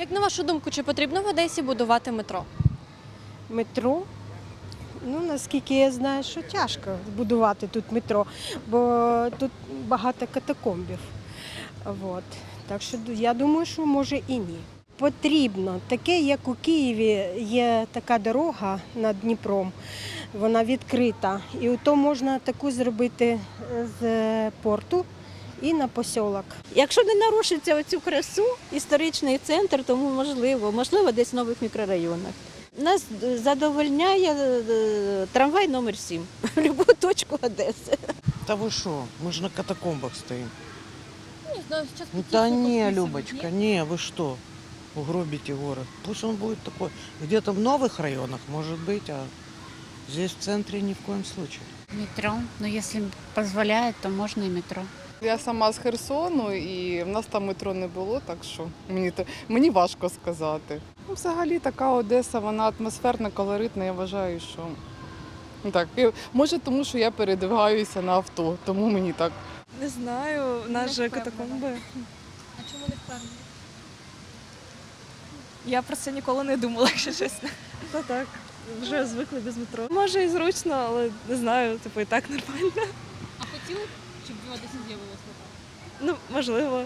Як на вашу думку, чи потрібно в Одесі будувати метро? Метро. Ну, наскільки я знаю, що тяжко збудувати тут метро, бо тут багато катакомбів. От. Так що я думаю, що може і ні. Потрібно таке, як у Києві є така дорога над Дніпром, вона відкрита. І то можна таку зробити з порту і на посілок. Якщо не нарушиться оцю красу, історичний центр, тому можливо, можливо, десь в нових мікрорайонах. Нас задовольняє е, трамвай номер 7 в будь-яку точку Одеси. Да вы что, мы же на катакомбах стоим. Не знаю, зараз Ну, да не, Любочка, не, вы что, угробите город. Пусть он будет такой, где-то в новых районах, может быть, а здесь в центре ни в коем случае. Метро. Но если позволяет, то можно и метро. Я сама з Херсону, і в нас там метро не було, так що мені то мені важко сказати. Ну, взагалі, така Одеса, вона атмосферна, колоритна. Я вважаю, що ну, так. І, може, тому що я передвигаюся на авто, тому мені так. Не знаю, в нас же катакомби. А чому не впевнені? Я про це ніколи не думала, якщо чесно. Та так, вже звикли без метро. Може і зручно, але не знаю, типу і так нормально. А хотіли, б, щоб в Одесі не метро? Ну, можливо.